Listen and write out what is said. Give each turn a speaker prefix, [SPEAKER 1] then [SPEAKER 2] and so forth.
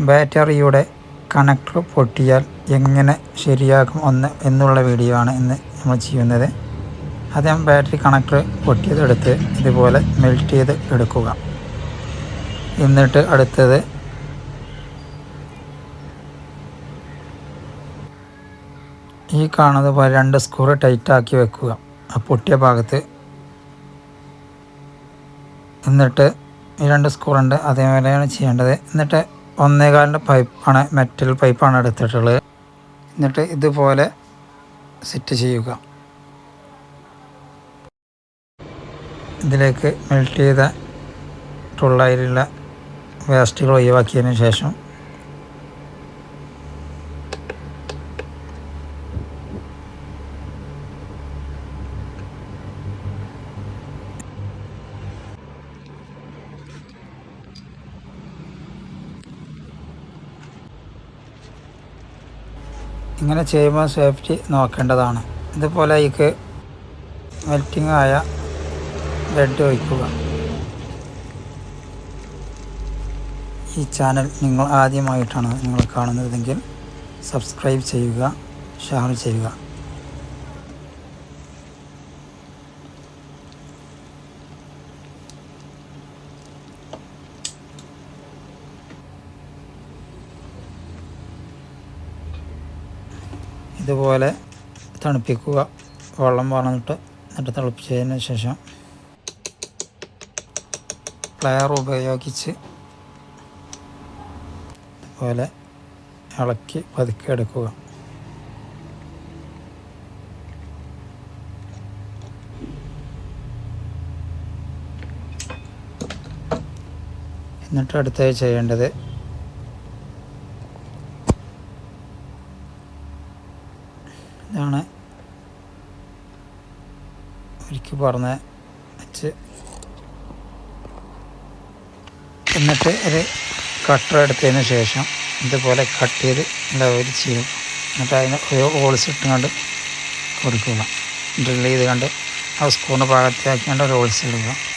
[SPEAKER 1] ബാറ്ററിയുടെ കണക്ടർ പൊട്ടിയാൽ എങ്ങനെ ശരിയാക്കും ഒന്ന് എന്നുള്ള വീഡിയോ ആണ് ഇന്ന് നമ്മൾ ചെയ്യുന്നത്. ആദ്യം ബാറ്ററി കണക്ടർ പൊട്ടിയതെടുത്ത് ഇതുപോലെ മെൽറ്റ് ചെയ്ത് എടുക്കുക. എന്നിട്ട് അടുത്തത് ഈ കാണുന്നത് പോലെ രണ്ട് സ്ക്രൂ ടൈറ്റാക്കി വെക്കുക. ആ പൊട്ടിയ ഭാഗത്ത് എന്നിട്ട് ഈ രണ്ട് സ്ക്രൂ ഉണ്ട്. അതേപോലെയാണ് ചെയ്യേണ്ടത്. എന്നിട്ട് ഒന്നേകാലിന്റെ പൈപ്പാണ് മെറ്റൽ പൈപ്പാണ് എടുത്തിട്ടുള്ളത്. എന്നിട്ട് ഇതുപോലെ സെറ്റ് ചെയ്യുക. ഇതിലേക്ക് മെൽറ്റ് ചെയ്ത ടുള്ളയിലുള്ള വേസ്റ്റുകൾ ഒഴിവാക്കിയതിന് ശേഷം ഇങ്ങനെ ചെയ്യുമ്പോൾ സേഫ്റ്റി നോക്കേണ്ടതാണ്. ഇതുപോലെ ഇതിക്ക് മെൽറ്റിംഗ് ആയ ബ്രെഡ് ഒഴിക്കുക. ഈ ചാനൽ നിങ്ങൾ ആദ്യമായിട്ടാണ് നിങ്ങൾ കാണുന്നതെങ്കിൽ സബ്സ്ക്രൈബ് ചെയ്യുക ഷെയർ ചെയ്യുക. ഇതുപോലെ തണുപ്പിക്കുക. വെള്ളം പറഞ്ഞിട്ട് എന്നിട്ട് തിളപ്പിച്ചതിന് ശേഷം പ്ലെയർ ഉപയോഗിച്ച് ഇതുപോലെ ഇളക്കി പതുക്കി എടുക്കുക. എന്നിട്ട് അടുത്തത് ചെയ്യേണ്ടത് ഇതാണ്. ഒരിക്കൽ പറഞ്ഞ വെച്ച് എന്നിട്ട് ഒരു കട്ടർ എടുത്തതിന് ശേഷം ഇതുപോലെ കട്ട് ചെയ്ത് ലെവൽ ചെയ്യും എന്നിട്ട് അതിന് ഒരു ഹോൾസ് ഇട്ടുകൊണ്ട് കൊടുക്കുക. ഡ്രിൽ ചെയ്ത് കണ്ട് ആ സ്കൂളിന്റെ ഭാഗത്താക്കിയാണ്ട് ഒരു ഹോൾസ് ഇടുക.